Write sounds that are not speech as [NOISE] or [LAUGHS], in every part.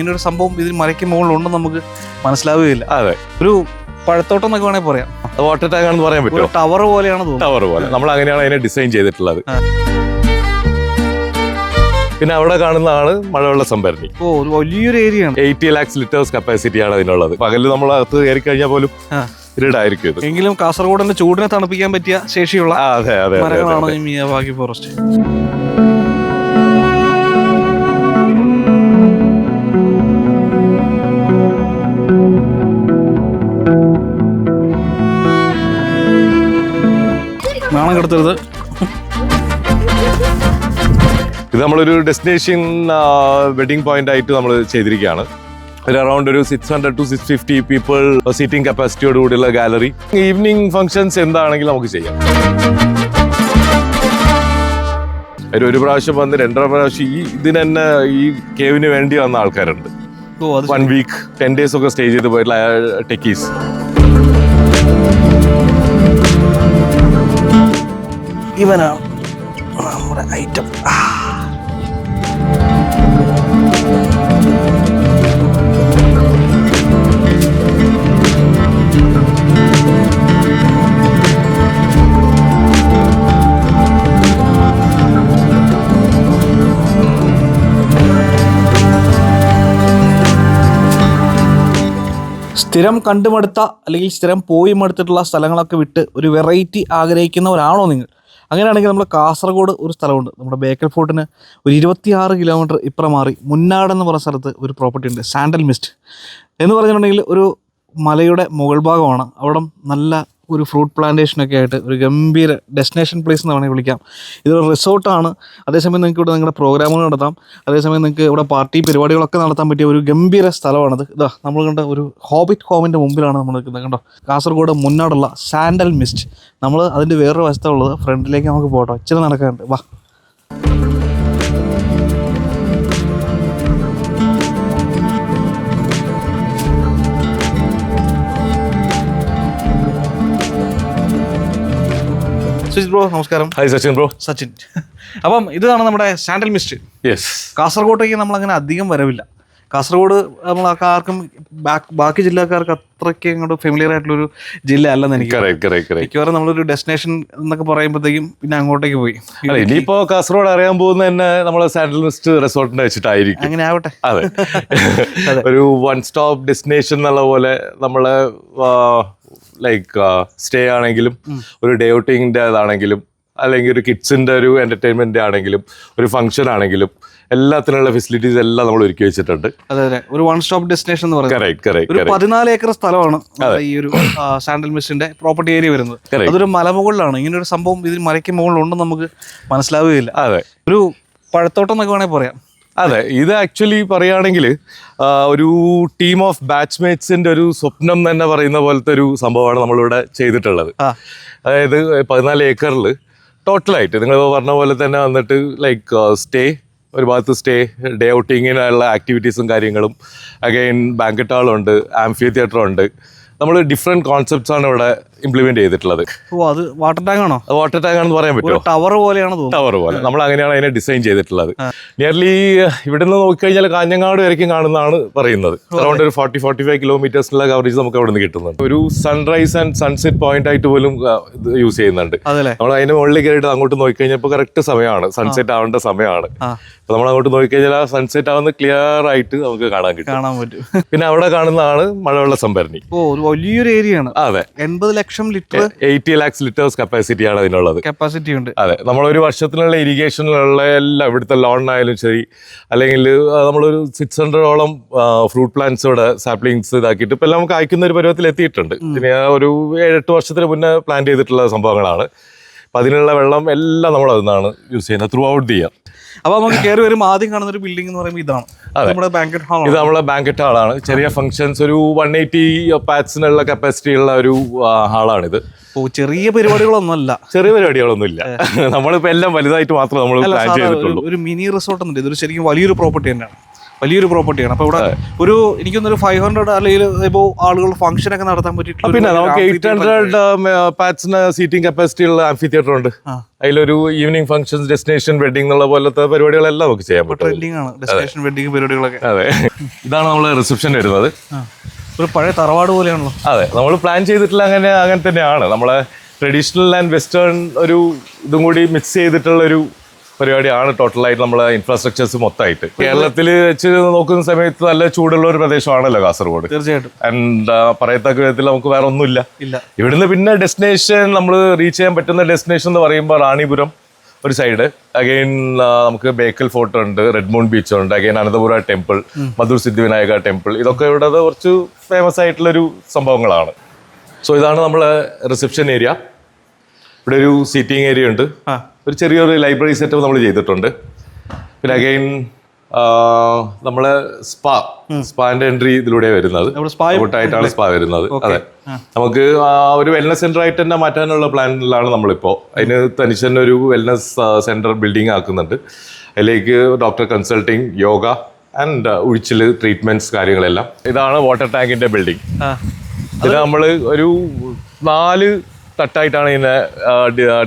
ഇങ്ങനെ ഒരു സംഭവം ഇതിൽ മലയ്ക്ക് മുകളിലുണ്ടെന്ന് നമുക്ക് മനസ്സിലാവുകയില്ല. അതെ. ഒരു പഴത്തോട്ടം എന്നൊക്കെ വേണമെങ്കിൽ പറയാം. വാട്ടർ ടാങ്ക് ആണെന്ന് പറയാൻ ഒരു പറ്റുമോ ടവർ പോലെയാണ് തോന്നുന്നത്. ടവർ പോലെ. നമ്മൾ അങ്ങനെയാണ് അതിനെ ഡിസൈൻ ചെയ്തിട്ടുള്ളത്. ആ. പിന്നെ അവിടെ കാണുന്നതാണ് മഴവെള്ള സംഭരണി. ഓ ഒരു വലിയൊരു ഏരിയ ആണ്. എയ്റ്റി ലാക്സ് ലിറ്റേഴ്സ് കപ്പാസിറ്റി ആണ് അതിനുള്ളത്. പകൽ നമ്മൾ അകത്ത് കയറി കഴിഞ്ഞാൽ പോലും ആ. ഇരുടായിരിക്കും ഇത്. എങ്കിലും കാസർഗോഡിന്റെ ചൂടിനെ തണുപ്പിക്കാൻ പറ്റിയ ശേഷിയുള്ള ആ, അതെ അതെ അതെ, അതെ മരങ്ങളാണ് ഈ മിയാവാക്കി ഫോറസ്റ്റ് നാണം കെടുത്തരുത്. ഇത് നമ്മളൊരു ഡെസ്റ്റിനേഷൻ വെഡിങ് പോയിന്റ് ആയിട്ട് നമ്മൾ ചെയ്തിരിക്കുകയാണ്. ഒരു അറൗണ്ട് ഒരു six hundred to six fifty people seating കപ്പാസിറ്റിയോട് കൂടിയുള്ള ഗാലറി ഈവനിങ് ഫംഗ്ഷൻസ് എന്താണെങ്കിലും നമുക്ക് ചെയ്യാം. ഒരു ഒരു പ്രാവശ്യം വന്ന് രണ്ടര പ്രാവശ്യം ഈ ഇതിന് തന്നെ ഈ കേവിന് വേണ്ടി വന്ന ആൾക്കാരുണ്ട്. വൺ വീക്ക് ടെൻ ഡേയ്സ് ഒക്കെ സ്റ്റേ ചെയ്ത് പോയിട്ടുള്ള ടെക്കീസ് ഇവനാണ് നമ്മുടെ ഐറ്റം. സ്ഥിരം കണ്ടുമടുത്ത അല്ലെങ്കിൽ സ്ഥിരം പോയി മടുത്തിട്ടുള്ള സ്ഥലങ്ങളൊക്കെ വിട്ട് ഒരു വെറൈറ്റി ആഗ്രഹിക്കുന്നവരാണോ നിങ്ങൾ? അങ്ങനെയാണെങ്കിൽ നമ്മുടെ കാസർഗോഡ് ഒരു സ്ഥലമുണ്ട്. നമ്മുടെ ബേക്കൽ ഫോർട്ടിന് ഒരു ഇരുപത്തിയാറ് കിലോമീറ്റർ ഇപ്പുറം മാറി മുന്നാട് എന്ന് പറയുന്ന സ്ഥലത്ത് ഒരു പ്രോപ്പർട്ടി ഉണ്ട് സാൻഡൽ മിസ്റ്റ് എന്ന് പറഞ്ഞിട്ടുണ്ടെങ്കിൽ ഒരു മലയുടെ മുകൾ ഭാഗമാണ് അവിടം നല്ല ഒരു ഫ്രൂട്ട് പ്ലാന്റേഷനൊക്കെ ആയിട്ട് ഒരു ഗംഭീര ഡെസ്റ്റിനേഷൻ പ്ലേസ് എന്ന് വേണമെങ്കിൽ വിളിക്കാം. ഇതൊരു റിസോർട്ടാണ് അതേസമയം നിങ്ങൾക്ക് ഇവിടെ നിങ്ങളുടെ പ്രോഗ്രാമുകൾ നടത്താം. അതേസമയം നിങ്ങൾക്ക് ഇവിടെ പാർട്ടി പരിപാടികളൊക്കെ നടത്താൻ പറ്റിയ ഒരു ഗംഭീര സ്ഥലമാണിത്. ഇതാ നമ്മൾ കണ്ട ഒരു ഹോബിറ്റ് ഹോമിന്റെ മുമ്പിലാണ് നമ്മൾ നിൽക്കുന്നത് കണ്ടോ? കാസർഗോഡ് മുന്നാടുള്ള സാൻഡൽ മിസ്റ്റ് നമ്മൾ അതിന്റെ വേറൊരു വശത്തുള്ളത് ഫ്രണ്ടിലേക്ക് നമുക്ക് പോകട്ടോ ഇച്ചിരി നടക്കാനുണ്ട്. വാ. സുജിത് ബ്രോ നമസ്കാരം. Hi Sachin bro. സച്ചിൻ. അപ്പം ഇതാണ് നമ്മുടെ സാൻഡൽ മിസ്റ്റ്. യെസ് കാസർഗോട്ടേക്ക് നമ്മൾ അങ്ങനെ അധികം വരവില്ല. കാസർഗോഡ് നമ്മൾ ആർക്കും ബാക്കി ജില്ലക്കാർക്ക് അത്രയ്ക്ക് അങ്ങോട്ട് ഫെമിലിയർ ആയിട്ടുള്ള ഒരു ജില്ല അല്ലെന്ന് എനിക്ക് മിക്കവാറും നമ്മളൊരു ഡെസ്റ്റിനേഷൻ എന്നൊക്കെ പറയുമ്പോഴത്തേക്കും പിന്നെ അങ്ങോട്ടേക്ക് പോയി. ഇനിയിപ്പോ കാസർഗോഡ് അറിയാൻ പോകുന്ന തന്നെ നമ്മളെ സാൻഡൽ മിസ്റ്റ് റിസോർട്ടിന്റെ വെച്ചിട്ടായിരിക്കും. അങ്ങനെ ആവട്ടെ. അതെ. [LAUGHS] ഒരു വൺ സ്റ്റോപ്പ് ഡെസ്റ്റിനേഷൻ എന്നുള്ള പോലെ നമ്മളെ ലൈക്ക് സ്റ്റേ ആണെങ്കിലും ഒരു ഡേ ഔട്ടിങ്ങിന്റെ അതാണെങ്കിലും അല്ലെങ്കിൽ ഒരു കിഡ്സിന്റെ ഒരു എന്റർടൈൻമെന്റ് ആണെങ്കിലും ഒരു ഫംഗ്ഷൻ ആണെങ്കിലും എല്ലാത്തിനുള്ള ഫെസിലിറ്റീസ് എല്ലാം നമ്മൾ ഒരുക്കി വെച്ചിട്ടുണ്ട്. അതെ അതെ. ഒരു വൺ സ്റ്റോപ്പ് ഡെസ്റ്റിനേഷൻ എന്ന് പറയുന്നത്. ഒരു പതിനാല് ഏക്കർ സ്ഥലമാണ് ഈ ഒരു സാൻഡൽ മിസ്റ്റിന്റെ പ്രോപ്പർട്ടി ഏരിയ വരുന്നത്. അതൊരു മലമുകളിലാണ്. ഇങ്ങനെ ഒരു സംഭവം ഇതിൽ മലയ്ക്ക് മുകളിലുണ്ടെന്ന് നമുക്ക് മനസ്സിലാവുകയില്ല. അതെ. ഒരു പഴത്തോട്ടം എന്നൊക്കെ വേണമെങ്കിൽ പറയാം. അതെ ഇത് ആക്ച്വലി പറയുകയാണെങ്കിൽ ഒരു ടീം ഓഫ് ബാച്ച്മേറ്റ്സിന്റെ ഒരു സ്വപ്നം തന്നെ പറയുന്ന പോലത്തെ ഒരു സംഭവമാണ് നമ്മളിവിടെ ചെയ്തിട്ടുള്ളത്. അതായത് പതിനാല് ഏക്കറിൽ ടോട്ടലായിട്ട് നിങ്ങൾ പറഞ്ഞ പോലെ തന്നെ വന്നിട്ട് ലൈക്ക് സ്റ്റേ ഒരു ഭാഗത്ത് സ്റ്റേ ഡേ ഔട്ടിങ്ങിനുള്ള ആക്ടിവിറ്റീസും കാര്യങ്ങളും. അഗൈൻ ബാങ്കറ്റ് ഹാളുണ്ട് ആംഫിയ തിയേറ്റർ ഉണ്ട്. നമ്മൾ ഡിഫറെന്റ് കോൺസെപ്റ്റ്സ് ആണ് ഇവിടെ ഇംപ്ലിമെന്റ് ചെയ്തിട്ടുള്ളത്. ഓ അത് വാട്ടർ ടാങ്ക് ആണോ? വാട്ടർ ടാങ്ക് ആണെന്ന് പറയാൻ പറ്റുമോ? ടവർ പോലെയാണ് ടവർ പോലെ. നമ്മൾ അങ്ങനെയാണ് അതിനെ ഡിസൈൻ ചെയ്തിട്ടുള്ളത്. നിയർലി ഇവിടെ നിന്ന് നോക്കിക്കഴിഞ്ഞാൽ കാഞ്ഞങ്ങാട് വരയ്ക്കും കാണുന്നതാണ് പറയുന്നത്. അറൗണ്ട് ഒരു ഫോർട്ടി ഫോർട്ടി ഫൈവ് കിലോമീറ്റേഴ്സിലുള്ള കവറേജ് നമുക്ക് അവിടെ നിന്ന് കിട്ടുന്നുണ്ട്. ഒരു സൺറൈസ് ആൻഡ് സൺസെറ്റ് പോയിന്റ് ആയിട്ട് പോലും ഇത് യൂസ് ചെയ്യുന്നുണ്ട്. നമ്മൾ അതിന്റെ മുകളിൽ കയറിയിട്ട് അങ്ങോട്ട് നോക്കിക്കഴിഞ്ഞപ്പോൾ കറക്റ്റ് സമയമാണ്. സൺസെറ്റ് ആവേണ്ട സമയമാണ്. അപ്പൊ നമ്മൾ അങ്ങോട്ട് നോക്കിക്കഴിഞ്ഞാൽ ആ സൺസെറ്റ് ആവുന്ന ക്ലിയർ ആയിട്ട് നമുക്ക് കാണാൻ കിട്ടും. കാണാൻ പറ്റും. പിന്നെ അവിടെ കാണുന്നതാണ് മഴവെള്ള സംഭരണി. ഓ വലിയൊരു ഏരിയ ആണ്. അതെ. എൺപത് ലക്ഷം litre eighty lakhs litres capacity ആണ് അതിനുള്ളത്. കപ്പാസിറ്റി ഉണ്ട്. അതെ നമ്മളൊരു വർഷത്തിനുള്ള ഇറിഗേഷനിലുള്ള എല്ലാ ഇവിടുത്തെ ലോൺ ആയാലും ശരി അല്ലെങ്കിൽ നമ്മളൊരു സിക്സ് ഹൺഡ്രഡോളം ഫ്രൂട്ട് പ്ലാന്റ്സ് ഇവിടെ സാപ്ലിങ്സ് ഇതാക്കിയിട്ട് ഇപ്പം എല്ലാം നമുക്ക് അയക്കുന്ന ഒരു പരുവത്തിൽ എത്തിയിട്ടുണ്ട്. പിന്നെ ആ ഒരു ഏഴെട്ട് വർഷത്തിന് മുന്നേ പ്ലാൻ ചെയ്തിട്ടുള്ള സംഭവങ്ങളാണ്. അപ്പം അതിനുള്ള വെള്ളം എല്ലാം നമ്മൾ അതിൽ യൂസ് ചെയ്യുന്നത് ത്രൂ ഔട്ട് ദി ഇയർ അപ്പോൾ നമുക്ക് കയറി വരുമ്പോൾ ആദ്യം കാണുന്ന ഒരു ബിൽഡിംഗ് എന്ന് പറയുമ്പോൾ ഇതാണ്. നമ്മുടെ ബാങ്കറ്റ് ഹാൾ ഇത് നമ്മുടെ ബാങ്കറ്റ് ഹാളാണ് ചെറിയ ഫംഗ്ഷൻസ് ഒരു വൺ എയ്റ്റി പാറ്റ്സിനുള്ള കപ്പാസിറ്റി ഉള്ള ഒരു ഹാളാണിത് ഓ ചെറിയ പരിപാടികളൊന്നുമല്ല. ചെറിയ പരിപാടികളൊന്നും ഇല്ല നമ്മളിപ്പോൾ എല്ലാം വലുതായിട്ട് മാത്രമേ നമ്മൾ പ്ലാൻ ചെയ്തിട്ടുള്ളൂ. ഒരു മിനി റിസോർട്ട് ഒന്നുമില്ല. ഇതൊരു ശരിക്കും വലിയൊരു പ്രോപ്പർട്ടി തന്നെയാണ്. വലിയൊരു പ്രോപ്പർട്ടിയാണ് അപ്പൊ ഇവിടെ ഒരു എനിക്കൊന്നൊരു ഫൈവ് ഹൺഡ്രഡ് അല്ലെങ്കിൽ ഇപ്പോൾ ആളുകൾ ഫംഗ്ഷൻ ഒക്കെ നടത്താൻ പറ്റിയിട്ടുണ്ട് പറ്റിയിട്ടുള്ള പിന്നെ ഒരു നമുക്ക് എയ്റ്റ് ഹൺഡ്രഡ് പാറ്റ്സിന് സീറ്റിംഗ് കപ്പാസിറ്റി ഉള്ള ആംഫി തിയേറ്റർ ഉണ്ട്. അതിലൊരു ഈവനിങ് ഫംഗ്ഷൻസ് ഡെസ്റ്റിനേഷൻ വെഡിങ് എന്നുള്ള പോലത്തെ പരിപാടികളെല്ലാം നമുക്ക് ചെയ്യാൻ പറ്റും ഡെസ്റ്റിനേഷൻ വെഡിങ് പരിപാടികളൊക്കെ. അതെ. ഇതാണ് നമ്മളെ റിസപ്ഷൻ വരുന്നത്. ഒരു പഴയ തറവാട് പോലെയാണല്ലോ. അതെ. നമ്മൾ പ്ലാൻ ചെയ്തിട്ടില്ല അങ്ങനെ അങ്ങനെ തന്നെയാണ്. നമ്മളെ ട്രഡീഷണൽ ആൻഡ് വെസ്റ്റേൺ ഒരു ഇതും കൂടി മിക്സ് ചെയ്തിട്ടുള്ള ഒരു പരിപാടിയാണ് ടോട്ടലായിട്ട് നമ്മളെ ഇൻഫ്രാസ്ട്രക്ചേഴ്സ് മൊത്തമായിട്ട്. കേരളത്തിൽ വെച്ച് നോക്കുന്ന സമയത്ത് നല്ല ചൂടുള്ള ഒരു പ്രദേശമാണല്ലോ കാസർഗോഡ്. തീർച്ചയായിട്ടും. ആൻഡ് പറയത്തക്ക വിധത്തിൽ നമുക്ക് വേറെ ഒന്നുമില്ല. ഇല്ല. ഇവിടുന്ന് പിന്നെ ഡെസ്റ്റിനേഷൻ നമ്മൾ റീച്ച് ചെയ്യാൻ പറ്റുന്ന ഡെസ്റ്റിനേഷൻ എന്ന് പറയുമ്പോൾ റാണിപുരം ഒരു സൈഡ് അഗൈൻ നമുക്ക് ബേക്കൽ ഫോർട്ട് ഉണ്ട് റെഡ് മൂൺ ബീച്ച് ഉണ്ട് again Ananthapura temple Madhur Siddhivinayaka temple ഇതൊക്കെ ഇവിടെ കുറച്ച് ഫേമസ് ആയിട്ടുള്ളൊരു സംഭവങ്ങളാണ്. സോ ഇതാണ് നമ്മളെ റിസപ്ഷൻ ഏരിയ ഇവിടെ ഒരു സീറ്റിംഗ് ഏരിയ ഉണ്ട്. ഒരു ചെറിയൊരു ലൈബ്രറി സെറ്റപ്പ് നമ്മൾ ചെയ്തിട്ടുണ്ട്. പിന്നെ അഗൈൻ നമ്മളെ സ്പാ സ്പാന്റെ എൻട്രി ഇതിലൂടെ വരുന്നത്. നമ്മുടെ spa യും ായിട്ടാണ് സ്പാ വരുന്നത്. അതെ. നമുക്ക് ഒരു വെൽനസ് സെന്റർ ആയിട്ട് തന്നെ മാറ്റാനുള്ള പ്ലാനിലാണ് നമ്മളിപ്പോൾ അതിന് തനിച്ച് തന്നെ ഒരു വെൽനസ് സെന്റർ ബിൽഡിംഗ് ആക്കുന്നുണ്ട്. അതിലേക്ക് ഡോക്ടർ കൺസൾട്ടിങ് യോഗ ആൻഡ് ഉഴിച്ചിൽ ട്രീറ്റ്മെന്റ്സ് കാര്യങ്ങളെല്ലാം. ഇതാണ് വാട്ടർ ടാങ്കിന്റെ ബിൽഡിംഗ് ഇത് നമ്മൾ ഒരു നാല് തട്ടായിട്ടാണ് ഇതിനെ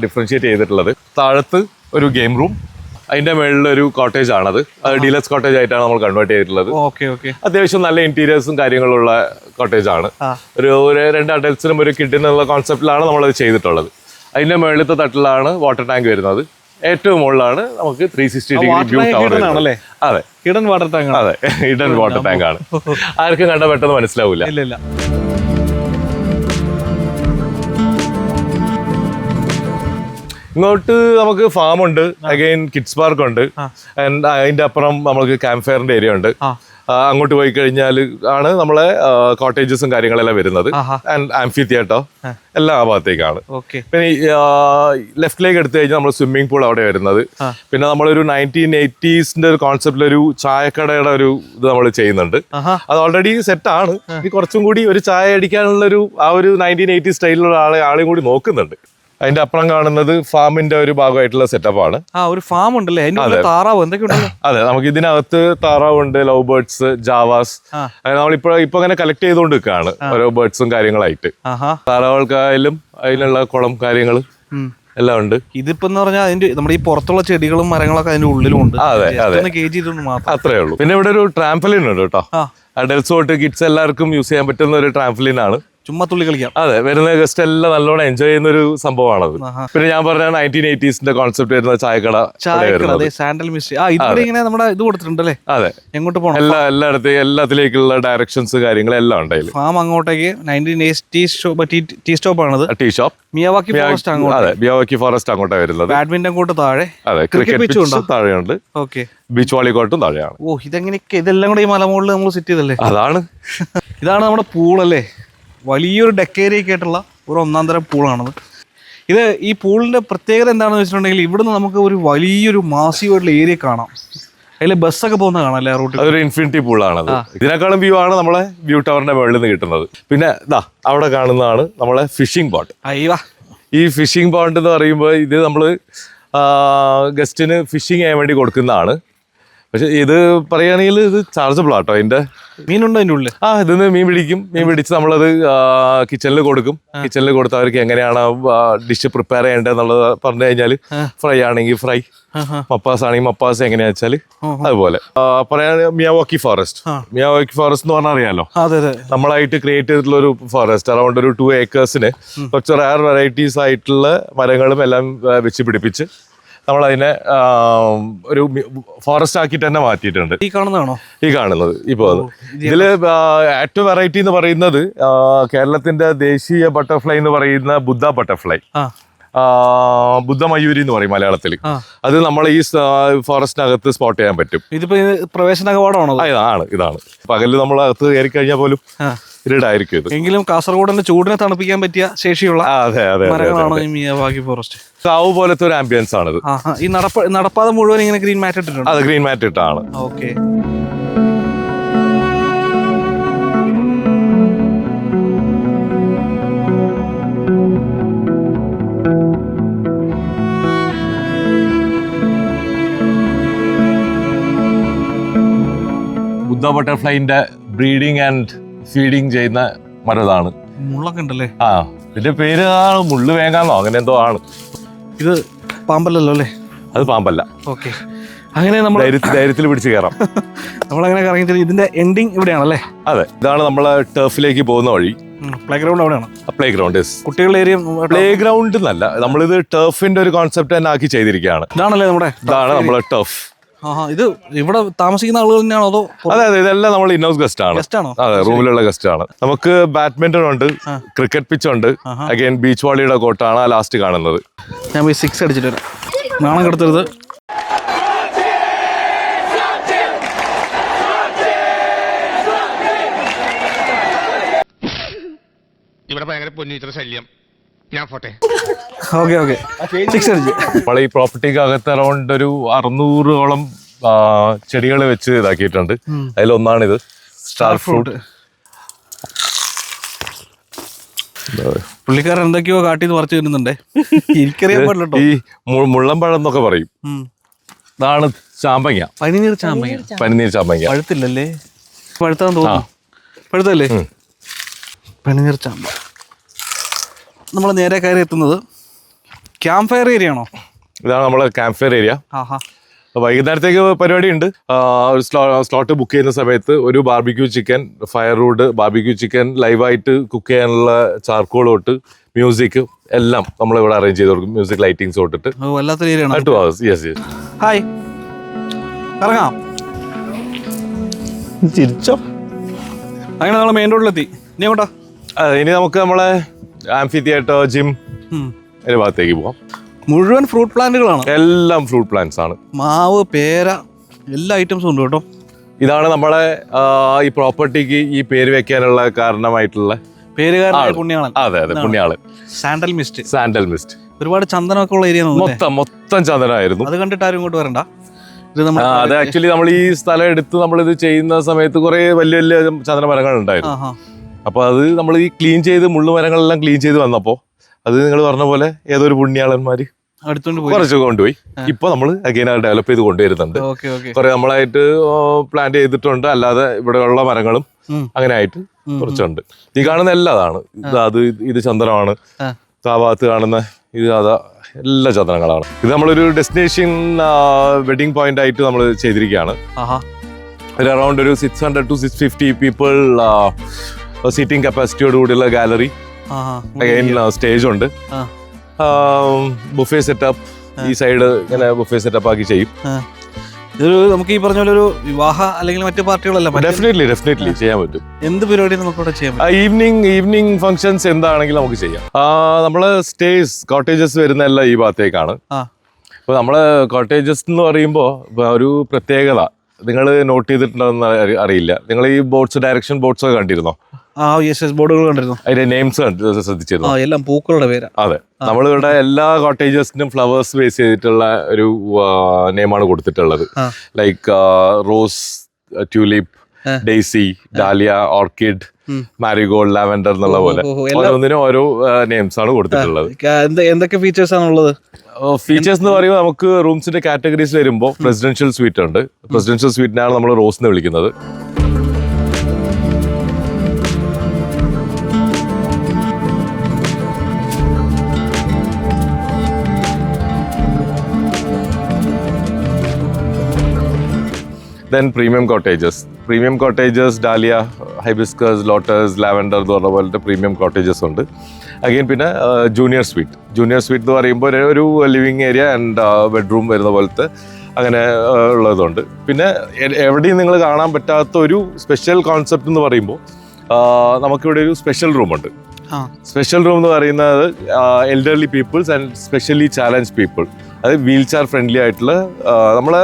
ഡിഫറൻഷിയേറ്റ് ചെയ്തിട്ടുള്ളത്. താഴത്ത് ഒരു ഗെയിം റൂം അതിന്റെ മുകളിൽ ഒരു കോട്ടേജ് ആണത്. അത് ഡീലക്സ് കോട്ടേജ് ആയിട്ടാണ് നമ്മൾ കൺവേർട്ട് ചെയ്തിട്ടുള്ളത്. Okay okay. അത്യാവശ്യം നല്ല ഇന്റീരിയേഴ്സും കാര്യങ്ങളുള്ള കോട്ടേജ് ആണ്. ഒരു ഒരു രണ്ട് അഡൽട്സിനും ഒരു കിഡിനുള്ള കോൺസെപ്റ്റിലാണ് നമ്മളത് ചെയ്തിട്ടുള്ളത്. അതിന്റെ മുകളിലത്തെ തട്ടിലാണ് വാട്ടർ ടാങ്ക് വരുന്നത്. ഏറ്റവും മുകളിലാണ് നമുക്ക് three sixty degree view tower? അതെ. ഹിഡൻ വാട്ടർ ടാങ്ക് അതെ. ഇടൻ വാട്ടർ ടാങ്ക് ആണ്. [LAUGHS] ആർക്കും കണ്ടാൽ പെട്ടെന്ന് മനസ്സിലാവില്ല ഇങ്ങോട്ട് നമുക്ക് ഫാം ഉണ്ട്. അഗൈൻ കിഡ്സ് പാർക്ക് ഉണ്ട്. ആൻഡ് അതിന്റെ അപ്പുറം നമുക്ക് ക്യാമ്പ് ഫയറിന്റെ ഏരിയ ഉണ്ട്. അങ്ങോട്ട് പോയി കഴിഞ്ഞാൽ ആണ് നമ്മളെ കോട്ടേജസും കാര്യങ്ങളെല്ലാം വരുന്നത്. ആൻഡ് ആംഫി തിയേറ്റർ എല്ലാം ആ ഭാഗത്തേക്കാണ്. ഓക്കെ പിന്നെ ലെഫ്റ്റിലേക്ക് എടുത്തു കഴിഞ്ഞാൽ നമ്മൾ സ്വിമ്മിംഗ് പൂൾ അവിടെ വരുന്നത്. പിന്നെ നമ്മളൊരു നയന്റീൻ എയ്റ്റീസിന്റെ ഒരു കോൺസെപ്റ്റിൽ ഒരു ചായക്കടയുടെ ഒരു ഇത് നമ്മൾ ചെയ്യുന്നുണ്ട്. അത് ഓൾറെഡി സെറ്റ് ആണ്. കുറച്ചും കൂടി ഒരു ചായ അടിക്കാനുള്ള ഒരു ആ ഒരു നയന്റീൻ എയ്റ്റി സ്റ്റൈലിലുള്ള ആളെ ആളെയും കൂടി നോക്കുന്നുണ്ട്. അതിന്റെ അപ്പുറം കാണുന്നത് ഫാമിന്റെ ഒരു ഭാഗമായിട്ടുള്ള സെറ്റപ്പാണ് ആ ഒരു ഫാം ഉണ്ടല്ലേ? താറാവ് അതെ നമുക്ക് ഇതിനകത്ത് താറാവ് ഉണ്ട് ലവ് ബേർഡ്സ് ജാവാസ് അങ്ങനെ നമ്മളിപ്പോ ഇപ്പൊ അങ്ങനെ കളക്ട് ചെയ്തുകൊണ്ട് നിൽക്കുകയാണ് ഓരോ ബേർഡ്സും കാര്യങ്ങളായിട്ട്. താറാവുകൾക്കായാലും അതിനുള്ള കുളം കാര്യങ്ങൾ. എല്ലാം ഉണ്ട്. ഇതിപ്പോ എന്ന് പറഞ്ഞാൽ അതിന്റെ നമ്മുടെ ഈ പുറത്തുള്ള ചെടികളും മരങ്ങളൊക്കെ അതിന്റെ ഉള്ളിലും ഉണ്ട് അതെ, അതെ. അത്രേ ഉള്ളൂ. പിന്നെ ഇവിടെ ഒരു ട്രാംഫലിൻ ഉണ്ട് കേട്ടോ. അഡൽസ് തൊട്ട് കിഡ്സ് എല്ലാവർക്കും യൂസ് ചെയ്യാൻ പറ്റുന്ന ഒരു ട്രാംഫലിൻ ആണ്. ചുമ്മാ തുള്ളി കളിക്കാം. അതെ വരുന്ന ഗസ്റ്റ് എല്ലാം നല്ലോണം എൻജോയ് ചെയ്യുന്ന ഒരു സംഭവമാണത് പിന്നെ ഞാൻ പറഞ്ഞ നയന്റീൻ എയ്റ്റീസിന്റെ കോൺസെപ്റ്റ് വരുന്ന ചായക്കട ചായക്കട സാൻഡൽ മിസ്റ്റി ആ ഇങ്ങനെ നമ്മുടെ ഇത് കൊടുത്തിട്ടുണ്ടല്ലേ? അതെ. എങ്ങോട്ട് പോകണം എല്ലാ എല്ലായിടത്തും എല്ലാത്തിലേക്കുള്ള ഡയറക്ഷൻസ് കാര്യങ്ങളെല്ലാം എല്ലാം ഉണ്ടായി ഫാം അങ്ങോട്ടേക്ക് nineteen tea shop tea stop ആണത്. ടീ ഷോപ്പ് മിയാവാക്കി ഫോറസ്റ്റ് അങ്ങോട്ട്. അതെ മിയാവാക്കി ഫോറസ്റ്റ് അങ്ങോട്ടാണ് വരുന്നത്. ബാഡ്മിന്റൺ കോട്ട് താഴെ. അതെ ക്രിക്കറ്റ് പിച്ച് പിച്ചും താഴെയുണ്ട്. ഓക്കെ ബീച്ച് കോർട്ടും താഴെയാണ്. ഓ ഇതെങ്ങനെയൊക്കെ? ഇതെല്ലാം കൂടെ ഈ മലമുകളിൽ നമ്മൾ സെറ്റ് ചെയ്തല്ലേ? അതാണ്. [LAUGHS] ഇതാണ് നമ്മുടെ പൂളല്ലേ വലിയൊരു ഡെക്കേരിയൊക്കെ ആയിട്ടുള്ള ഒരു ഒന്നാം തരം പൂളാണത്. ഇത് ഈ പൂളിന്റെ പ്രത്യേകത എന്താണെന്ന് വെച്ചിട്ടുണ്ടെങ്കിൽ ഇവിടുന്ന് നമുക്ക് ഒരു വലിയൊരു മാസീവായിട്ടുള്ള ഏരിയ കാണാം. അതിൽ ബസ്സൊക്കെ പോകുന്ന കാണാം അല്ലേ റൂട്ടിൽ? അതൊരു ഇൻഫിനിറ്റി പൂളാണത്. ഇതിനേക്കാളും വ്യൂ ആണ് നമ്മളെ വ്യൂ ടവറിന്റെ മുകളിൽ നിന്ന് കിട്ടുന്നത്. പിന്നെ ഇതാ അവിടെ കാണുന്നതാണ് നമ്മളെ ഫിഷിംഗ് ബോട്ട് അയ്യാ ഈ ഫിഷിംഗ് ബോട്ട് എന്ന് പറയുമ്പോൾ ഇത് നമ്മൾ ഗസ്റ്റിന് ഫിഷിംഗ് ചെയ്യാൻ വേണ്ടി കൊടുക്കുന്നതാണ്. പക്ഷെ ഇത് പറയുകയാണെങ്കിൽ ഇത് ചാർജബിൾ ആട്ടോ അതിന്റെ മീനുണ്ടോ അതിന്റെ ഉള്ളിൽ? ആ ഇതിന്ന് മീൻ പിടിക്കും. മീൻ പിടിച്ച് നമ്മളത് കിച്ചണിൽ കൊടുക്കും. കിച്ചണിൽ കൊടുത്ത് അവർക്ക് എങ്ങനെയാണ് ഡിഷ് പ്രിപ്പയർ ചെയ്യേണ്ടത് എന്നുള്ളത് പറഞ്ഞു കഴിഞ്ഞാൽ ഫ്രൈ ആണെങ്കിൽ ഫ്രൈ. മപ്പാസ് ആണെങ്കിൽ മപ്പാസ് എങ്ങനെയാ വെച്ചാൽ അതുപോലെ. പറയാ മിയാവോക്കി ഫോറസ്റ്റ് മിയാവോക്കി ഫോറസ്റ്റ് എന്ന് പറഞ്ഞാൽ അറിയാലോ? അതെ അതെ. നമ്മളായിട്ട് ക്രിയേറ്റ് ചെയ്തിട്ടുള്ള ഒരു ഫോറസ്റ്റ് അറൗണ്ട് ഒരു ടു ഏക്കേഴ്സിന് കുറച്ച് റയർ വെറൈറ്റീസ് ആയിട്ടുള്ള മരങ്ങളും എല്ലാം വെച്ച് പിടിപ്പിച്ച് നമ്മളതിനെ ഒരു ഫോറസ്റ്റ് ആക്കിയിട്ട് തന്നെ മാറ്റിയിട്ടുണ്ട്. ഈ കാണുന്നതാണോ? ഈ കാണുന്നത് ഇപ്പോൾ ഇതിൽ ആ, ഏറ്റവും വെറൈറ്റി എന്ന് പറയുന്നത് കേരളത്തിന്റെ ദേശീയ ബട്ടർഫ്ലൈ എന്ന് പറയുന്ന ബുദ്ധ ബട്ടർഫ്ലൈ ആ. ആ, ബുദ്ധ മയൂരി എന്ന് പറയും മലയാളത്തിൽ അത് നമ്മൾ ഈ ഫോറസ്റ്റിനകത്ത് സ്പോട്ട് ചെയ്യാൻ പറ്റും. ഇതിപ്പോ പ്രവേശന കവാടമാണോ ഇതാണ് ഇതാണ്. പകൽ നമ്മൾ അകത്ത് കയറി കഴിഞ്ഞാൽ പോലും ആ. ഇരുടായിരിക്കും ഇത്. എങ്കിലും കാസർഗോഡിന്റെ ചൂടിനെ തണുപ്പിക്കാൻ പറ്റിയ ശേഷിയുള്ള അതെ അതെ മരങ്ങളാണ് ഈ മിയാവാക്കി ഫോറസ്റ്റ്. കാവ് പോലത്തെ ഒരു ആംബിയൻസ് ആണിത്. ആ ആ. ഈ നടപ്പ നടപ്പാത മുഴുവൻ ഇങ്ങനെ ഗ്രീൻ മാറ്റ് ഇട്ടിട്ടുണ്ട്. അത് ഗ്രീൻ മാറ്റ് ഇട്ടാണ്. ഓക്കെ. ബട്ടർഫ്ലൈന്റെ ബ്രീഡിംഗ് ആൻഡ് ഫീഡിങ് ചെയ്യുന്ന മരതാണ് മുള്ളൊക്കെ ഉണ്ടല്ലേ? ആ ഇതിന്റെ പേര് ആണ് മുള്ളു വേങ്ങാന്നോ? അങ്ങനെ എന്തോ ആണ്. ഇത് പാമ്പല്ലല്ലോ അല്ലേ? അത് പാമ്പല്ല. ഓക്കെ. അങ്ങനെ നമ്മൾ ധൈര്യത്തിൽ പിടിച്ച് കയറാം. [LAUGHS] നമ്മളങ്ങനെ കറങ്ങിയിട്ട് ഇതിന്റെ എൻഡിങ് ഇവിടെയാണല്ലേ? അതെ ഇതാണ് നമ്മൾ ടർഫിലേക്ക് പോകുന്ന വഴി. പ്ലേ ഗ്രൗണ്ട് അവിടെയാണ്. പ്ലേ ഗ്രൗണ്ട് കുട്ടികളുടെ ഏരിയ പ്ലേ ഗ്രൗണ്ട് എന്നല്ല നമ്മളിത് ടർഫിന്റെ ഒരു കോൺസെപ്റ്റ് തന്നെ ആക്കി ചെയ്തിരിക്കുകയാണ്. ഇതാണല്ലേ നമ്മുടെ ഇതാണ് നമ്മളെ ടർഫ് ആഹാ ഇത് ഇവിടെ താമസിക്കുന്ന ആളുകൾ തന്നെയാണോ അതോ അതെ അതെ ഇതെല്ലാം നമ്മൾ ഇൻഹൗസ് ഗസ്റ്റ് ആണ്. ഗസ്റ്റ് ആണോ? അതെ റൂമിലുള്ള ഗസ്റ്റ് ആണ്. നമുക്ക് ബാഡ്മിന്റൺ ഉണ്ട് ക്രിക്കറ്റ് പിച്ച് ഉണ്ട്. അഗൈൻ ബീച്ച് വാളിയുടെ കോട്ടാണ് ആ ലാസ്റ്റ് കാണുന്നത്. ഞാൻ പോയി സിക്സ് അടിച്ചിട്ട് വരാം. നാണം കെടുത്തരുത്. ഇവിടെ ഭയങ്കര പൊന്നിച്ചിട്ട് ശല്യം. ഞാൻ പോട്ടെ. Okay okay. സിക്സ് അടിച്ച്. അപ്പോൾ ഈ പ്രോപ്പർട്ടിക്ക് അകത്ത് അറൗണ്ട് ഒരു അറുന്നൂറോളം ചെടികൾ വെച്ച് ഇതാക്കിയിട്ടുണ്ട്. അതിലൊന്നാണിത്. സ്റ്റാർ ഫ്രൂട്ട് പുള്ളിക്കാരൻ എന്തൊക്കെയോ കാട്ടിന്ന് പറിച്ചു വരുന്നുണ്ടേ [LAUGHS] എനിക്കറിയാൻ പാടില്ല കേട്ടോ ഈ മുള്ളമ്പഴം എന്നൊക്കെ പറയും. ഇതാണ് ചാമ്പങ്ങ. പനിനീർ ചാമ്പങ്ങ. പനിനീർ ചാമ്പങ്ങ. പഴുത്തില്ലല്ലേ? പഴുത്താന്ന് തോന്നുന്നു. പഴുത്തല്ലേ? പനിനീർ ചാമ്പ. നമ്മൾ നേരെ കയറി എത്തുന്നത് ക്യാമ്പ് ഫയർ ഏരിയ ആണോ? ഇതാണ് നമ്മളെ ക്യാമ്പ് ഫയർ ഏരിയ ആഹാ. വൈകുന്നേരത്തേക്ക് പരിപാടി ഉണ്ട് ഒരു സ്ലോട്ട് ബുക്ക് ചെയ്യുന്ന സമയത്ത് ഒരു ബാർബിക്യൂ ചിക്കൻ ഫയർ റൂഡ് ബാർബിക്യൂ ചിക്കൻ ലൈവായിട്ട് കുക്ക് ചെയ്യാനുള്ള ചാർക്കോൾ തൊട്ട് മ്യൂസിക് എല്ലാം നമ്മൾ ഇവിടെ അറേഞ്ച് ചെയ്ത് കൊടുക്കും. മ്യൂസിക് ലൈറ്റിംഗ്സ് തൊട്ടിട്ട് യെസ് ഹായ് ഇറങ്ങാം. തിരിച്ചോ അങ്ങനെ നമ്മൾ മെയിൻ റോഡിലെത്തി ഇനി എങ്ങോട്ടാ? ഇനി നമുക്ക് നമ്മളെ ആംഫി തിയേറ്റർ ജിം ഉം. അതിന്റെ ഭാഗത്തേക്ക് പോവാം. മുഴുവൻ ഫ്രൂട്ട് പ്ലാന്റുകളാണ്. എല്ലാം ഫ്രൂട്ട് പ്ലാന്റ്സ് ആണ്. മാവ് പേര എല്ലാ ഐറ്റംസും ഉണ്ട് കേട്ടോ. ഇതാണ് നമ്മളെ ഈ പ്രോപ്പർട്ടിക്ക് ഈ പേര് വെക്കാനുള്ള കാരണമായിട്ടുള്ള അതെ അതെ പുണ്യാൾ. Sandal mist. Sandal mist. ഒരുപാട് ചന്ദനമൊക്കെ ഉള്ള ഏരിയ മൊത്തം മൊത്തം ചന്ദനമായിരുന്നു അത് കണ്ടിട്ട് ആരും ഇങ്ങോട്ട് വരണ്ട. അത് ആക്ച്വലി നമ്മൾ ഈ സ്ഥലം എടുത്ത് നമ്മൾ ഇത് ചെയ്യുന്ന സമയത്ത് കുറെ വലിയ വലിയ ചന്ദന മരങ്ങൾ ഉണ്ടായിരുന്നു അപ്പൊ അത് നമ്മൾ ഈ ക്ലീൻ ചെയ്ത് മുള്ളു മരങ്ങളെല്ലാം ക്ലീൻ ചെയ്ത് വന്നപ്പോ അത് നിങ്ങൾ പറഞ്ഞ പോലെ ഏതൊരു പുണ്യാളന്മാര് കുറച്ച് കൊണ്ടുപോയി. ഇപ്പൊ നമ്മൾ അഗൈൻ അത് ഡെവലപ്പ് ചെയ്ത് കൊണ്ടുവരുന്നുണ്ട്. കുറെ നമ്മളായിട്ട് പ്ലാന്റ് ചെയ്തിട്ടുണ്ട്. അല്ലാതെ ഇവിടെയുള്ള മരങ്ങളും അങ്ങനെ ആയിട്ട് കുറച്ചുണ്ട്. ഈ കാണുന്ന എല്ലാതാണ്. ഇത് അത് ഇത് ചന്ദനമാണ് ആ. ഭാഗത്ത് കാണുന്ന ഇത് അതാ എല്ലാ ചന്ദ്രങ്ങളാണ്. ഇത് നമ്മളൊരു ഡെസ്റ്റിനേഷൻ വെഡിങ് പോയിന്റ് ആയിട്ട് നമ്മൾ ചെയ്തിരിക്കുകയാണ്. ഒരു അറൗണ്ട് ഒരു six hundred to six fifty people seating കപ്പാസിറ്റിയോട് കൂടിയുള്ള ഗാലറി സ്റ്റേജ് ഉണ്ട്. ബുഫേ സെറ്റപ്പ് ഈ സൈഡ് ഇങ്ങനെ ബുഫേ സെറ്റപ്പ് ആക്കി ചെയ്യും. ഇതൊരു നമുക്ക് ഈ പറഞ്ഞ പോലെ ഒരു വിവാഹ അല്ലെങ്കിൽ മറ്റു പാർട്ടികളല്ല ഡെഫിനറ്റ്ലി ഡെഫിനറ്റ്ലി ചെയ്യാൻ പറ്റും. എന്ത് പരിപാടി നമുക്ക് ഇവിടെ ചെയ്യാൻ പറ്റും? ഈവനിങ് ഈവനിങ് ഫംഗ്ഷൻസ് എന്താണെങ്കിലും നമുക്ക് ചെയ്യാം. നമ്മൾ സ്റ്റേസ് കോട്ടേജസ് വരുന്ന എല്ലാം ഈ ഭാഗത്തേക്കാണ്. അപ്പോൾ നമ്മൾ കോട്ടേജസ് എന്ന് പറയുമ്പോൾ ഒരു പ്രത്യേകത. നിങ്ങൾ നോട്ട് ചെയ്തിട്ടുണ്ടോ എന്ന് അറിയില്ല. നിങ്ങൾ ഈ ബോർഡ്സ് ഡയറക്ഷൻ ബോട്ട്സ് ഒക്കെ കണ്ടിരുന്നോ? ആ യെസ് യെസ് ബോർഡുകൾ കണ്ടിരുന്നു. അതിന്റെ നെയിംസ് ആ ശ്രദ്ധിച്ചിരുന്നോ? എല്ലാം പൂക്കളുടെ പേരാ. അതെ. നമ്മളിവിടെ എല്ലാ കോട്ടേജസിനും ഫ്ലവേഴ്സ് ബേസ് ചെയ്തിട്ടുള്ള ഒരു നെയിമാണ് കൊടുത്തിട്ടുള്ളത്. Like rose tulip. Daisy dahlia orchid. Marigold lavender എന്നുള്ള പോലെ. ഓരോന്നിനും ഓരോ നെയിംസ് ആണ് കൊടുത്തിട്ടുള്ളത്. എന്തൊക്കെ ഫീച്ചേഴ്സ് ആണുള്ളത് ഫീച്ചേഴ്സ് എന്ന് പറയുമ്പോൾ നമുക്ക് റൂംസിന്റെ കാറ്റഗറീസ് വരുമ്പോൾ പ്രസിഡൻഷ്യൽ സ്വീറ്റ് ഉണ്ട്. പ്രസിഡൻഷ്യൽ സ്വീറ്റിനാണ് നമ്മൾ റോസ് എന്ന് വിളിക്കുന്നത്. Then premium cottages premium cottages dahlia hibiscus lotus lavender എന്ന് പറഞ്ഞ പോലത്തെ പ്രീമിയം കോട്ടേജസ് ഉണ്ട്. അഗെയിൻ പിന്നെ ജൂനിയർ സ്വീറ്റ് ജൂനിയർ സ്വീറ്റ് എന്ന് പറയുമ്പോൾ ഒരു- ലിവിങ് ഏരിയ ആൻഡ് ബെഡ്റൂം വരുന്ന പോലത്തെ അങ്ങനെ ഉള്ളതുണ്ട്. പിന്നെ എവിടെയും നിങ്ങൾ കാണാൻ പറ്റാത്ത ഒരു സ്പെഷ്യൽ കോൺസെപ്റ്റ് എന്ന് പറയുമ്പോൾ നമുക്കിവിടെ ഒരു സ്പെഷ്യൽ റൂമുണ്ട് സ്പെഷ്യൽ റൂം എന്ന് പറയുന്നത് elderly peoples and specially challenge people അത് വീൽ ചെയർ ഫ്രണ്ട്ലി ആയിട്ടുള്ള നമ്മളെ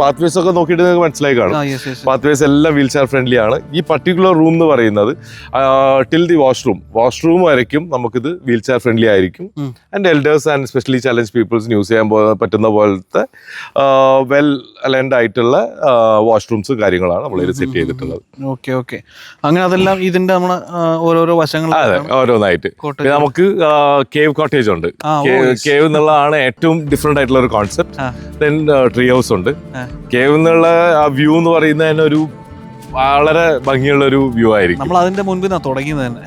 പാത്വേസ് ഒക്കെ നോക്കിയിട്ട് നിങ്ങൾക്ക് മനസ്സിലായി കാണും. പാത്വേസ് എല്ലാം വീൽ ചെയർ ഫ്രണ്ട്ലി ആണ്. ഈ പർട്ടിക്കുലർ റൂം എന്ന് പറയുന്നത് ടിൽ ദി വാഷ്റൂം വാഷ്റൂം വരയ്ക്കും നമുക്കിത് വീൽ ചെയർ ഫ്രണ്ട്ലി ആയിരിക്കും. And elders and specially challenge peoples use ചെയ്യാൻ പറ്റുന്ന പോലത്തെ വെൽ അലൈൻഡ് ആയിട്ടുള്ള വാഷ്റൂംസ് കാര്യങ്ങളാണ് നമ്മൾ ഇത് സെറ്റ് ചെയ്തിട്ടുള്ളത്. ഓക്കെ ഓക്കെ അങ്ങനെ അതെല്ലാം ഇതിന്റെ നമ്മൾ ഓരോരോ വശങ്ങൾ അതെ ഓരോന്നായിട്ട്. നമുക്ക് കേവ് കോട്ടേജ് ഉണ്ട്. കേവ് എന്നുള്ളതാണ് ഏറ്റവും ഡിഫറെന്റ് ആയിട്ടുള്ള ഒരു കോൺസെപ്റ്റ്. ദെൻ ട്രീ ഹൗസ് ഉണ്ട്. കേവ് എന്നുള്ള ആ വ്യൂ എന്ന് പറയുന്നത് തന്നെ ഒരു വളരെ ഭംഗിയുള്ള ഒരു വ്യൂ ആയിരിക്കും. നമ്മൾ അതിന്റെ മുൻപിൽ തുടങ്ങിയത് തന്നെ.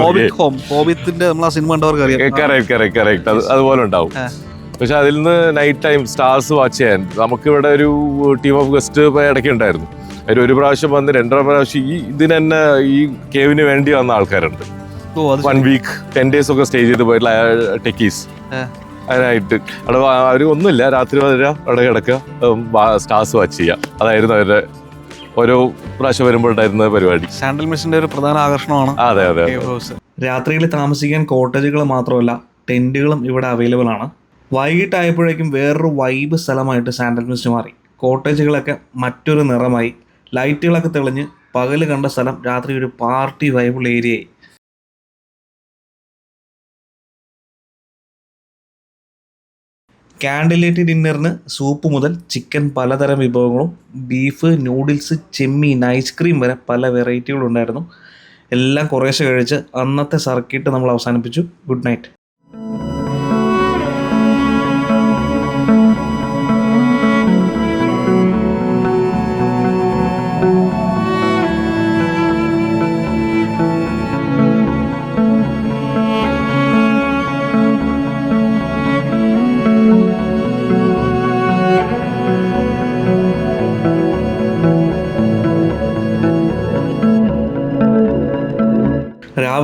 ഹോബിറ്റ് ഹോം ഹോബിത്തിന്റെ നമ്മൾ ആ സിനിമ കണ്ടവർക്ക് അറിയാം. കറക്റ്റ് കറക്റ്റ് കറക്റ്റ് അതുപോലെ ഉണ്ടാവും. പക്ഷെ അതിൽ നിന്ന് നൈറ്റ് ടൈം സ്റ്റാർസ് വാച്ച് ചെയ്യാൻ നമുക്ക് ഇവിടെ ഒരു ടീം ഓഫ് ഗസ്റ്റ് ഇടയ്ക്ക് ഉണ്ടായിരുന്നു. അതിൽ ഒരു പ്രാവശ്യം വന്ന് രണ്ടര പ്രാവശ്യം ഈ ഇതിന് തന്നെ ഈ കേവിന് വേണ്ടി വന്ന ആൾക്കാരുണ്ട്. വൺ വീക്ക് ടെൻ ഡേയ്സ് ഒക്കെ സ്റ്റേ ചെയ്ത് പോയിട്ടുള്ള ടെക്കീസ്. അതിനായിട്ട്. അവിടെ അവർ ഒന്നുമില്ല. രാത്രി വരിക അവിടെ കിടക്കുക. സ്റ്റാർസ് വാച്ച് ചെയ്യുക. അതായിരുന്നു അവരുടെ ഓരോ പ്രാവശ്യം വരുമ്പോഴുണ്ടായിരുന്ന പരിപാടി. സാൻഡൽ മിഷന്റെ ഒരു പ്രധാന ആകർഷണമാണ്. അതെ അതെ ഹൗസ് രാത്രിയിൽ താമസിക്കാൻ കോട്ടേജുകൾ മാത്രമല്ല ടെന്റുകളും ഇവിടെ അവൈലബിൾ ആണ്. വൈകിട്ടായപ്പോഴേക്കും വേറൊരു വൈബ് സ്ഥലമായിട്ട് സാൻഡൽ മിസ്റ്റ് മാറി. കോട്ടേജുകളൊക്കെ മറ്റൊരു നിറമായി. ലൈറ്റുകളൊക്കെ തെളിഞ്ഞ് പകൽ കണ്ട സ്ഥലം രാത്രി ഒരു പാർട്ടി വൈബിൾ ഏരിയയായി ക്യാൻഡിൽ ലൈറ്റ് ഡിന്നറിന് സൂപ്പ് മുതൽ ചിക്കൻ പലതരം വിഭവങ്ങളും ബീഫ് നൂഡിൽസ് ചെമ്മീൻ ഐസ്ക്രീം വരെ പല വെറൈറ്റികളും ഉണ്ടായിരുന്നു എല്ലാം കുറേശ്ശെ കഴിച്ച് അന്നത്തെ സർക്കിട്ട് നമ്മൾ അവസാനിപ്പിച്ചു. Good night.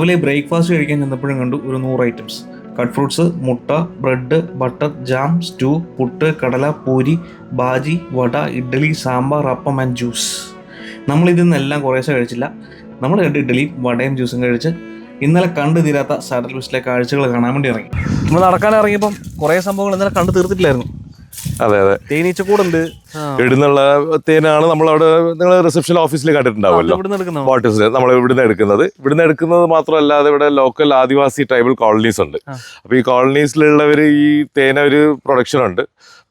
രാവിലെ ബ്രേക്ക്ഫാസ്റ്റ് കഴിക്കാൻ ചെന്നപ്പോഴും കണ്ടു ഒരു നൂറ് ഐറ്റംസ്. കട്ട് ഫ്രൂട്ട്സ് മുട്ട bread butter jam stew puttu കടല പൂരി ബാജി വട ഇഡ്ഡലി സാമ്പാർ അപ്പം ആൻഡ് ജ്യൂസ്. നമ്മൾ ഇതിൽ നിന്നെല്ലാം കുറേശ്ശെ കഴിച്ചില്ല. നമ്മൾ രണ്ട് ഇഡ്ഡലിയും വടയും ജ്യൂസും കഴിച്ച് ഇന്നലെ കണ്ടു തീരാത്ത സാറ്റൽ ലിസ്റ്റിലെ കാഴ്ചകൾ കാണാൻ വേണ്ടി ഇറങ്ങി. നമ്മൾ നടക്കാൻ ഇറങ്ങിയപ്പം കുറേ സംഭവങ്ങൾ ഇന്നലെ കണ്ടു തീർത്തിട്ടില്ലായിരുന്നു. അതെ അതെ. തേനീച്ചക്കൂടുണ്ട് ഇവിടുന്നുള്ള തേനാണ് നമ്മൾ അവിടെ നിങ്ങൾ റിസപ്ഷൻ ഓഫീസിൽ കണ്ടിട്ടുണ്ടാവുമല്ലോ. ഇവിടുന്ന് എടുക്കുന്ന ബോട്ടിൽസ് നമ്മൾ ഇവിടുന്ന് എടുക്കുന്നത്. ഇവിടുന്ന് എടുക്കുന്നത് മാത്രമല്ലാതെ ഇവിടെ ലോക്കൽ ആദിവാസി ട്രൈബൽ കോളനീസ് ഉണ്ട്. അപ്പോൾ അപ്പൊ ഈ കോളനീസിലുള്ളവർ ഈ തേന ഒരു പ്രൊഡക്ഷൻ ഉണ്ട്.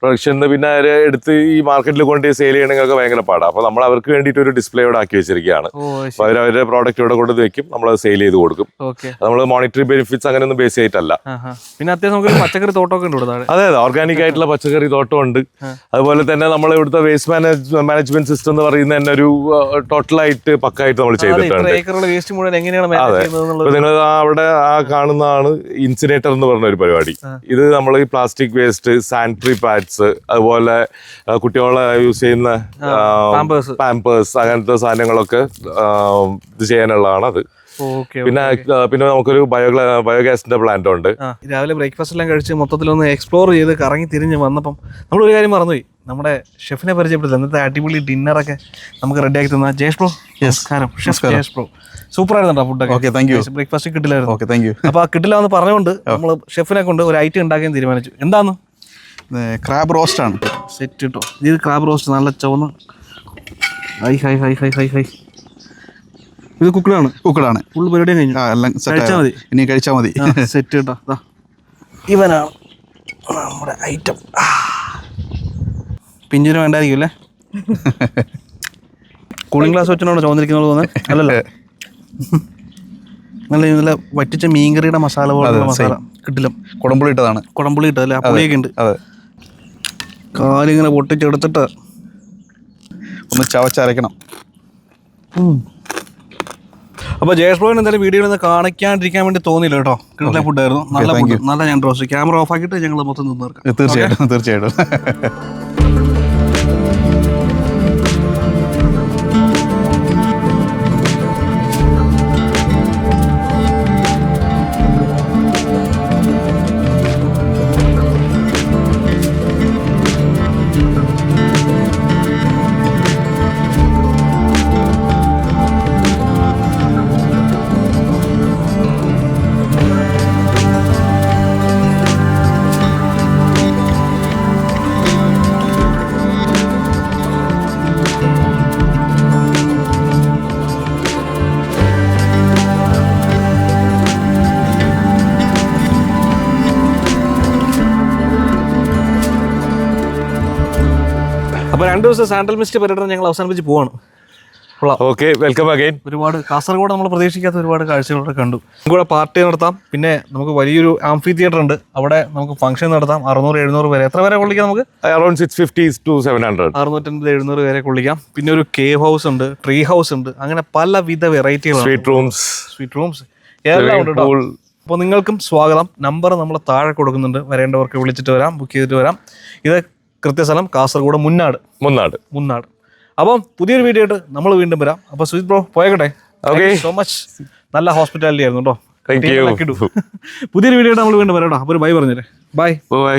പ്രൊഡക്ഷൻ പിന്നെ അവരെ എടുത്ത് ഈ മാർക്കറ്റിൽ കൊണ്ട് സെയിൽ ചെയ്യണമെങ്കിൽ ഭയങ്കര പാടാണ് അപ്പൊ നമ്മൾ അവർക്ക് വേണ്ടിയിട്ട് ഒരു ഡിസ്പ്ലേ ഇവിടെ ആക്കി വെച്ചിരിക്കുകയാണ്. അപ്പൊ അവർ അവരുടെ പ്രോഡക്റ്റ് ഇവിടെ കൊണ്ട് വെക്കും. നമ്മൾ സെയിൽ ചെയ്ത് കൊടുക്കും. നമ്മൾ മോണിറ്ററി ബെനിഫിറ്റ്സ് അങ്ങനെ ഒന്നും ബേസ് ആയിട്ടല്ല പിന്നെ അത്യാവശ്യം നമുക്ക് പച്ചക്കറി തോട്ടമൊക്കെ ഉണ്ട് അതെ അതെ. ഓർഗാനിക് ആയിട്ടുള്ള പച്ചക്കറി തോട്ടം ഉണ്ട് അതുപോലെ തന്നെ നമ്മൾ ഇവിടുത്തെ വേസ്റ്റ് മാനേജ് മാനേജ്മെന്റ് സിസ്റ്റം എന്ന് പറയുന്ന തന്നെ ഒരു ടോട്ടലായിട്ട് പക്കായിട്ട് നമ്മൾ ചെയ്തിട്ടുണ്ട്. നിങ്ങൾ അവിടെ ആ കാണുന്നതാണ് ഇൻസിനേറ്റർ എന്ന് പറഞ്ഞ ഒരു പരിപാടി ഇത് നമ്മൾ ഈ പ്ലാസ്റ്റിക് വേസ്റ്റ് സാനിറ്ററി പാഡ്സ് അതുപോലെ കുട്ടികളെ യൂസ് ചെയ്യുന്ന Pampers. പാമ്പേഴ്സ് അങ്ങനത്തെ സാധനങ്ങളൊക്കെ ഇത് ചെയ്യാനുള്ളതാണ് അത്. ഓക്കെ പിന്നെ പിന്നെ നമുക്കൊരു ബയോഗ്ലാ ബയോഗ്യാസിന്റെ പ്ലാന്റ് ഉണ്ട്. രാവിലെ ബ്രേക്ക്ഫാസ്റ്റ് എല്ലാം കഴിച്ച് മൊത്തത്തിലൊന്ന് എക്സ്പ്ലോർ ചെയ്ത് കറങ്ങി തിരിഞ്ഞ് വന്നപ്പം ഒരു കാര്യം പറഞ്ഞുപോയി നമ്മുടെ ഷെഫിനെ പരിചയപ്പെടുത്തില്ല? ഇന്നത്തെ അടിപൊളി ഡിന്നറൊക്കെ നമുക്ക് റെഡിയാക്കി തന്ന ജേഷ് ബ്രോ നമസ്കാരം. ഷെഫ് ജേഷ് ബ്രോ സൂപ്പർ ആയിരുന്നു ഫുഡൊക്കെ ഓക്കെ താങ്ക് യു ബ്രേക്ക്ഫാസ്റ്റ് കിട്ടില്ലായിരുന്നു. ഓക്കെ താങ്ക് യു അപ്പൊ ആ കിട്ടില്ല എന്ന് പറഞ്ഞുകൊണ്ട് നമ്മൾ ഷെഫിനെ കൊണ്ട് ഒരു ഐറ്റം ഉണ്ടാക്കാൻ തീരുമാനിച്ചു. എന്താന്ന്? ക്രാബ് റോസ്റ്റ് ആണ്. സെറ്റ് കിട്ടോ ഇത് ക്രാബ് റോസ്റ്റ് നല്ല ചുവന്ന hi hi hi hi hi hi. ഇത് കുക്കിളാണ്. കുക്കിളാണ്. ഫുൾ പരിപാടിയും കഴിഞ്ഞു. ആ എല്ലാം കഴിച്ചാൽ മതി. ഇനി കഴിച്ചാൽ മതി. സെറ്റ് കേട്ടോ ദാ. ഇവനാണ് നമ്മുടെ ഐറ്റം പിഞ്ചിന് വേണ്ടായിരിക്കും അല്ലേ? കൂളിംഗ് ഗ്ലാസ് വെച്ചിട്ടാണോ ചോദിച്ചിരിക്കുന്നത് തോന്നുന്നത് അല്ലല്ലോ. നല്ല നല്ല വറ്റിച്ച മീൻകറിയുടെ മസാല പോലുള്ള മസാല. കിട്ടില്ല. കുടംപുളി ഇട്ടതാണ്. കുടംപുളി ഇട്ടതല്ലേ? ആ പുളിയൊക്കെ ഉണ്ട്. അതെ. കാലിങ്ങനെ പൊട്ടിച്ചെടുത്തിട്ട് ഒന്ന് ചവച്ചരയ്ക്കണം. അപ്പോൾ ജയേഷ് ബ്രോയിന് എന്തായാലും വീഡിയോയിൽ നിന്ന് കാണിക്കാണ്ടിരിക്കാൻ വേണ്ടി തോന്നിയില്ല കേട്ടോ. കിട്ടുന്ന ഫുഡായിരുന്നു. നല്ല ഫുഡ് നല്ല ഞാൻ ക്യാമറ ഓഫ് ആക്കിയിട്ട് ഞങ്ങൾ മൊത്തം തീർക്കാം തീർച്ചയായിട്ടും തീർച്ചയായിട്ടും. ദിവസം സാൻഡൽ മിസ്റ്റ് പര്യടനം ഞങ്ങൾ അവസാനിപ്പിച്ച് പോവാണ്. ഓക്കെ വെൽക്കം അഗൈൻ ഒരുപാട് കാസർഗോഡ് നമ്മൾ പ്രതീക്ഷിക്കാത്ത ഒരുപാട് കാഴ്ചകളൊക്കെ കണ്ടു. കൂടെ പാർട്ടി നടത്താം. പിന്നെ നമുക്ക് വലിയൊരു ആംഫി തിയേറ്റർ ഉണ്ട്. അവിടെ നമുക്ക് ഫംഗ്ഷൻ നടത്താം. അറുന്നൂറ് എഴുന്നൂറ് പേരെ. എത്ര പേരെ കൊള്ളിക്കാം നമുക്ക്? Around six fifty to seven hundred അറുന്നൂറ്റമ്പത് എഴുന്നൂറ് പേരെ കൊള്ളിക്കാം. പിന്നെ ഒരു കേവ് ഹൗസ് ഉണ്ട് ട്രീ ഹൗസ് ഉണ്ട്. അങ്ങനെ പലവിധ വെറൈറ്റികൾ സ്വീറ്റ് റൂംസ് സ്വീറ്റ് റൂംസ് എല്ലാം ഉണ്ട് അപ്പോൾ നിങ്ങൾക്കും സ്വാഗതം. നമ്പർ നമ്മൾ താഴെ കൊടുക്കുന്നുണ്ട്. വരേണ്ടവർക്ക് വിളിച്ചിട്ട് വരാം. ബുക്ക് ചെയ്തിട്ട് വരാം. ഇത് കൃത്യസ്ഥലം കാസർഗോഡ് മുന്നാട്. മുന്നാട്. മുന്നാട്. അപ്പം പുതിയൊരു വീഡിയോ ആയിട്ട് നമ്മൾ വീണ്ടും വരാം. അപ്പോൾ സുജിത് ബ്രോ പോയക്കട്ടെ. ഓക്കെ സോ മച്ച് നല്ല ഹോസ്പിറ്റാലിറ്റി ആയിരുന്നു കേട്ടോ. പുതിയൊരു വീഡിയോ ആയിട്ട് നമ്മൾ വീണ്ടും വരാം അപ്പൊ അപ്പോൾ ഒരു ബൈ പറഞ്ഞേരെ ബൈ ബൈ